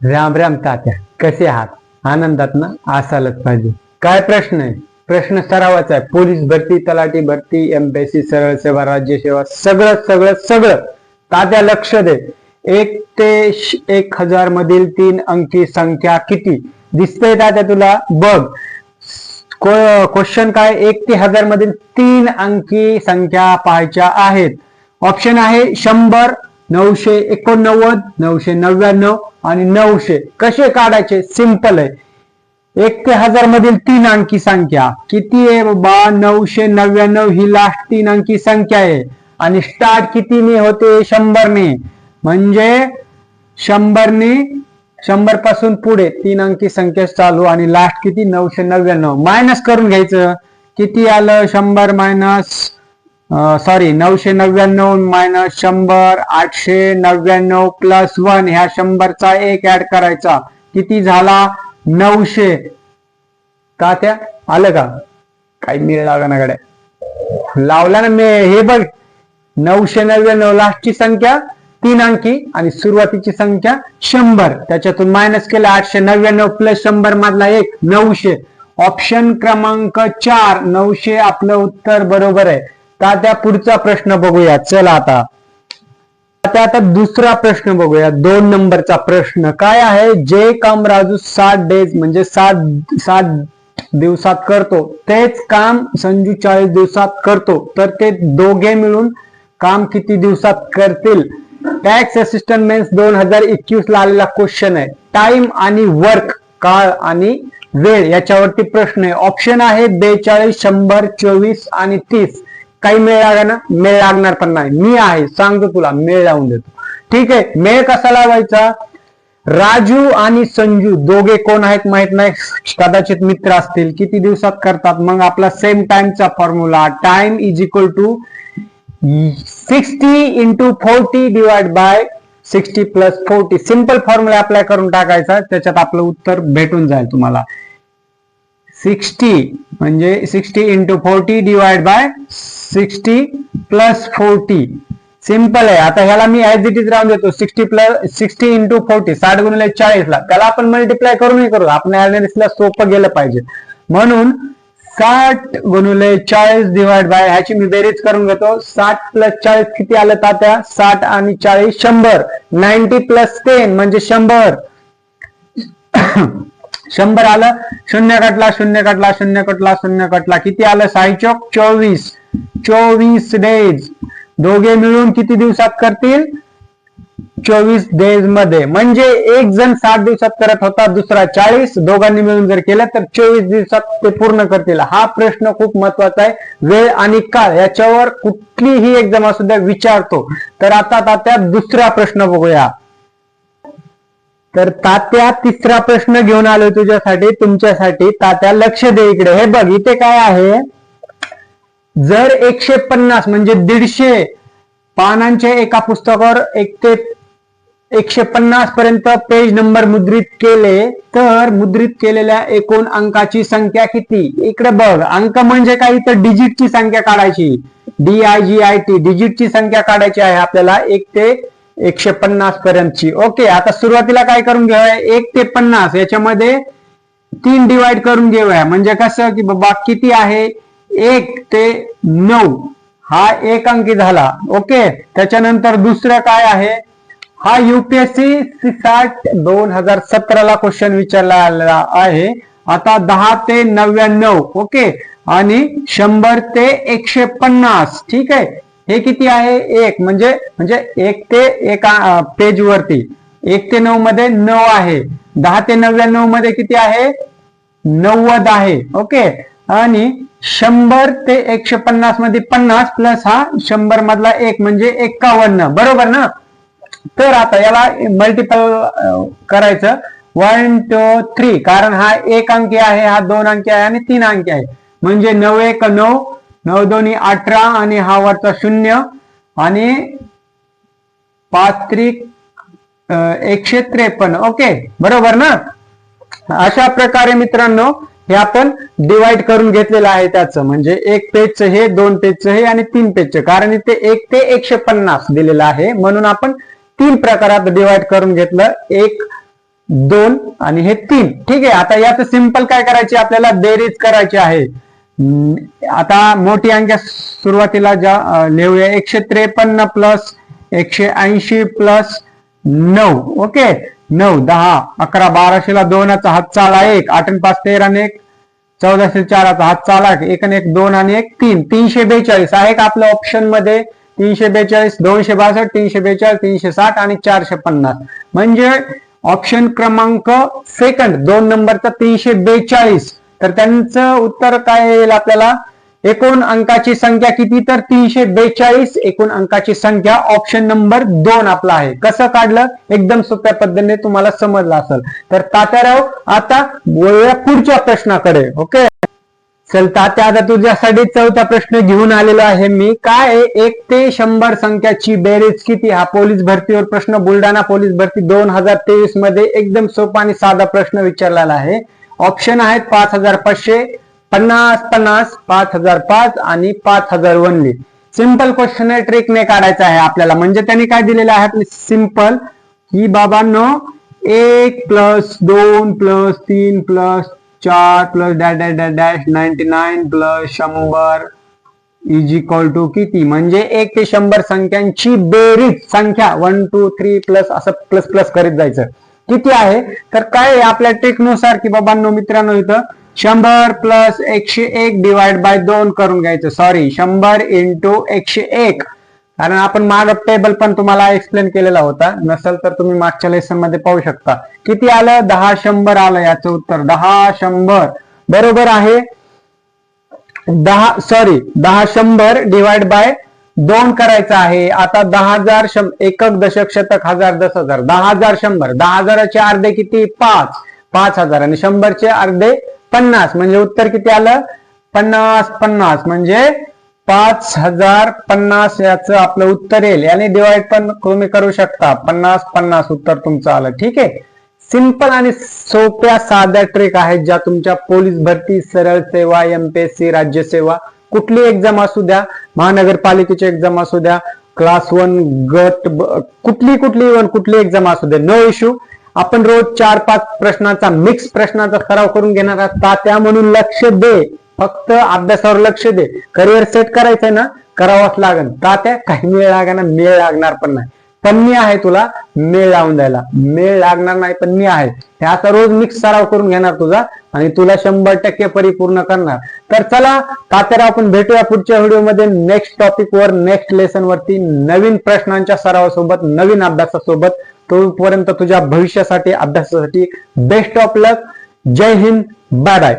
राम राम तात्या कसे आहात? आनंदात ना असायलाच पाहिजे. काय प्रश्न आहे? प्रश्न सरावाचा आहे. पोलीस भरती तलाठी भरती एमपीएससी सरळ सेवा राज्य सेवा सगळं सगळं सगळं. तात्या लक्ष दे. एक ते एक हजार मधील तीन अंकी संख्या किती? दिसतंय तात्या तुला? बघ. क्वेश्चन काय? एक ते हजार मधील तीन अंकी संख्या पाहायच्या आहेत. ऑप्शन आहे शंभर नऊशे एकोणनव्वद नऊशे नव्याण्णव आणि नऊशे कसे काढायचे? सिंपल आहे. एक ते हजार मधील तीन अंकी संख्या. किती आहे बाबा? नऊशे नव्याण्णव ही लास्ट तीन अंकी संख्या आहे. आणि स्टार्ट कितीने होते? शंभरने. म्हणजे शंभरने शंभरपासून पुढे तीन अंकी संख्या चालू आणि लास्ट किती? नऊशे नव्याण्णव. मायनस करून घ्यायचं. किती आलं? शंभर मायनस सॉरी नऊशे नव्याण्णव मायनस शंभर आठशे नव्याण्णव प्लस वन ह्या शंभरचा एक ऍड करायचा. किती झाला? नऊशे. का त्या? आलं का? काही मिळ लागा ना गड्या. लावला ना हे बघ. नऊशे नव्याण्णव लास्टची संख्या तीन अंकी आणि सुरुवातीची संख्या शंभर. त्याच्यातून मायनस केलं आठशे नव्याण्णव प्लस शंभर मधला एक नऊशे. ऑप्शन क्रमांक चार. नऊशे आपलं उत्तर बरोबर आहे. तात्या पुढचा प्रश्न बघूया. चला आता. आता आता दुसरा प्रश्न बघूया. दोन नंबरचा प्रश्न काय आहे? जे काम राजू सात डेज म्हणजे सात सात दिवसात करतो. तेच काम संजू चाळीस दिवसात करतो. तर ते दोघे मिळून काम किती दिवसात करतील? टॅक्स असिस्टंट मेन्स दोन हजार एकवीस ला आलेला क्वेश्चन आहे. टाइम आणि वर्क काळ आणि वेळ याच्यावरती प्रश्न आहे. ऑप्शन आहे बेचाळीस शंभर चोवीस आणि तीस. काही मेळ लागा ना? मेळ लागणार पण नाही. मी आहे सांगतो तुला मेळ लावून देतो. ठीक आहे? मेळ कसा लावायचा? राजू आणि संजू दोघे कोण आहेत माहीत नाही? कदाचित मित्र असतील. किती दिवसात करतात? मग आपला same टाइमचा formula time is equal to sixty into forty divide by sixty plus forty simple formula apply करून टाकायचा. त्याच्यात आपलं उत्तर भेटून जाईल तुम्हाला. सिक्स्टी म्हणजे sixty into forty divide by sixty plus forty. Simple आहे. आता ह्याला मी ऍज इट इज राहून देतो. Sixty plus sixty into forty साठ गुणिले चाळीसला. त्याला आपण मल्टिप्लाय करूनही करू. आपण अनालिसिसला सोपं गेलं पाहिजे. म्हणून साठ गुणिले चाळीस डिवाइड बाय ह्याची मी बेरीज करून घेतो. साठ प्लस चाळीस किती आलं तात्या? साठ आणि चाळीस शंभर. नाईन्टी प्लस टेन म्हणजे शंभर. शंभर आलं. शून्य कटला शून्य कटला शून्य कटला शून्य कटला. किती आलं? साई चौक चोवीस. चोवीस डेज दोघे मिळून किती दिवसात करतील? चोवीस डेजमध्ये. म्हणजे एक जण सात दिवसात करत होता दुसरा चाळीस. दोघांनी मिळून जर केलं तर चोवीस दिवसात ते पूर्ण करतील. हा प्रश्न खूप महत्त्वाचा आहे. वेळ आणि काळ याच्यावर कुठलीही एक्झाम असू द्या विचारतो. तर आता तात्या दुसरा प्रश्न बघूया. तर तात्या तिसरा प्रश्न घेऊन आलो तुझ्यासाठी तुमच्यासाठी. तात्या लक्ष दे इकडे. हे बघ इथे काय आहे? जर एकशे पन्नास म्हणजे दीडशे पानांच्या एका पुस्तकावर एक ते एकशे पन्नास पर्यंत पेज नंबर मुद्रित केले तर मुद्रित केलेल्या एकूण अंकाची संख्या किती? इकडे बघ अंक म्हणजे काय? तर डिजिटची संख्या काढायची. D I G I T डिजिटची संख्या काढायची आहे आपल्याला एक ते एकशे पन्नास पर्यंतची. ओके आता सुरुवातीला काय करून घेऊया? एक ते पन्नास याच्यामध्ये तीन डिवाइड करून घेऊया. म्हणजे कसं की बाबा किती आहे? एक ते नऊ. हा एक अंकी झाला. ओके? त्याच्यानंतर दुसरं काय आहे? हा युपीएससी साठ दोन हजार सतराला क्वेश्चन विचारला आलेला आहे. आता दहा ते नव्याण्णव. ओके? आणि शंभर ते एकशे पन्नास. ठीक आहे? हे किती आहे? एक. म्हणजे म्हणजे एक ते एका पेज वरती. एक ते नऊ मध्ये नऊ आहे. दहा ते नव्याण्णवमध्ये किती आहे? नव्वद आहे. ओके? आणि शंभर ते एकशे पन्नासमध्ये पन्नास प्लस हा शंभर मधला एक म्हणजे एक्कावन्न. बरोबर ना? तर आता याला मल्टिपल करायचं. वन टू थ्री कारण हा एक अंकी आहे हा दोन अंकी आहे आणि तीन अंकी आहे. म्हणजे नऊ एक नऊ नऊ दोन्ही अठरा आणि हा वरचा शून्य. आणि पाच त्रिक एकशे त्रेपन्न. ओके बरोबर ना? अशा प्रकारे मित्रांनो हे आपण डिवाइड करून घेतलेलं आहे त्याचं. म्हणजे एक पेजचं हे दोन पेजचं हे आणि तीन पेजचं कारण इथे एक ते एकशे पन्नास दिलेलं आहे. म्हणून आपण तीन प्रकारात डिवाइड करून घेतलं. एक दोन आणि हे तीन. ठीक आहे? आता याचं सिंपल काय करायचे? आपल्याला बेरीज करायची आहे. आता मोठी अंक्या सुरुवातीला ज्या लिहूया. एकशे त्रेपन्न प्लस एकशे ऐंशी प्लस नऊ. ओके? नऊ दहा अकरा बाराशेला दोनाचा हात चाला एक आठ आणि पाच तेरा आणि एक चौदाशे चाराचा हात चाला एक आणि एक दोन आणि एक तीन तीनशे बेचाळीस आहे का आपल्या ऑप्शनमध्ये? तीनशे बेचाळीस दोनशे बासष्ट तीनशे बेचाळीस तीनशे साठ आणि चारशे पन्नास. म्हणजे ऑप्शन क्रमांक सेकंड दोन नंबरचा तीनशे बेचाळीस. तर त्यांचं उत्तर काय येईल आपल्याला? एकूण अंकाची संख्या किती? तर तीनशे बेचाळीस. एकूण अंकाची संख्या ऑप्शन नंबर दोन आपला आहे. कसं काढलं? एकदम सोप्या पद्धतीने तुम्हाला समजलं असेल. तर तात्याराव आता बोलूया पुढच्या प्रश्नाकडे. ओके चल तात्या आता तुझ्यासाठी चौथा प्रश्न घेऊन आलेलो आहे मी. काय एक ते शंभर संख्याची बेरीज किती? हा पोलीस भरतीवर प्रश्न. बुलढाणा पोलीस भरती दोन हजार तेवीसमध्ये एकदम सोपा आणि साधा प्रश्न विचारलेला आहे. ऑप्शन आहेत पाच हजार पाचशे. पन्नास पन्नास पाच हजार पाच आणि पाच हजार वनली सिंपल क्वेश्चन आहे ट्रिकने काढायचा आहे आपल्याला. म्हणजे त्यांनी काय दिलेलं आहे? आपले सिंपल की बाबांनो एक प्लस दोन प्लस तीन प्लस चार plus dash dash dash dash ninety nine plus शंभर इज इक्वल टू किती? म्हणजे एक ते शंभर संख्यांची बेरीज संख्या. वन टू थ्री प्लस असं प्लस प्लस करीत जायचं. किती आहे? तर काय आपल्या ट्रिकनुसार की बाबांनो मित्रांनो इथं शंभर प्लस एकशे एक डिवाइड बाय दोन करून घ्यायचं. सॉरी शंभर इंटू एकशे एक. कारण आपण माग टेबल पण तुम्हाला एक्सप्लेन केलेला होता. नसेल तर तुम्ही मागच्या लेसनमध्ये पाहू शकता. किती आलं? दहा शंभर आलं याचं उत्तर. दहा शंभर. बरोबर आहे? दहा सॉरी दहा शंभर डिवाइड बाय दोन करायचं आहे. आता दहा हजार एकक दशक शतक हजार दस हजार. दहा हजार शंभर. दहा हजाराचे अर्धे किती? पाच. पाच हजार. आणि शंभरचे अर्धे पन्नास म्हणजे उत्तर किती आलं? पन्नास पन्नास. म्हणजे पाच हजार पन्नास याचं आपलं उत्तर येईल. याने डिवाइड पण तुम्ही करू शकता. पन्नास पन्नास उत्तर तुमचं आलं. ठीक आहे? सिंपल आणि सोप्या साध्या ट्रिक आहेत ज्या तुमच्या पोलीस भरती सरळ सेवा एमपीएससी राज्यसेवा कुठली एक्झाम असू द्या महानगरपालिकेची एक्झाम असू द्या क्लास वन गट कुठली कुठली वन कुठली एक्झाम असू दे नो इश्यू आपण रोज चार पाच प्रश्नाचा मिक्स प्रश्नाचा सराव करून घेणार आहात. तात्या म्हणून लक्ष दे. फक्त अभ्यासावर लक्ष दे. करिअर सेट करायचंय ना करावाच लागेल तात्या काही मेळ लागणार मेळ लागणार पण नाही. पण मी आहे तुला मेळ लावून द्यायला. मेळ लागणार नाही पण मी आहे. त्याचा असा रोज मिक्स सराव करून घेणार तुझा आणि तुला शंभर टक्के परिपूर्ण करणार. तर चला तात्याला आपण भेटूया पुढच्या व्हिडिओमध्ये नेक्स्ट टॉपिक वर नेक्स्ट लेसन वरती नवीन प्रश्नांच्या सरावासोबत नवीन अभ्यासासोबत. तोपर्यंत तुझ्या भविष्यासाठी अभ्यासासाठी बेस्ट ऑफ लक जय हिंद बाय बाय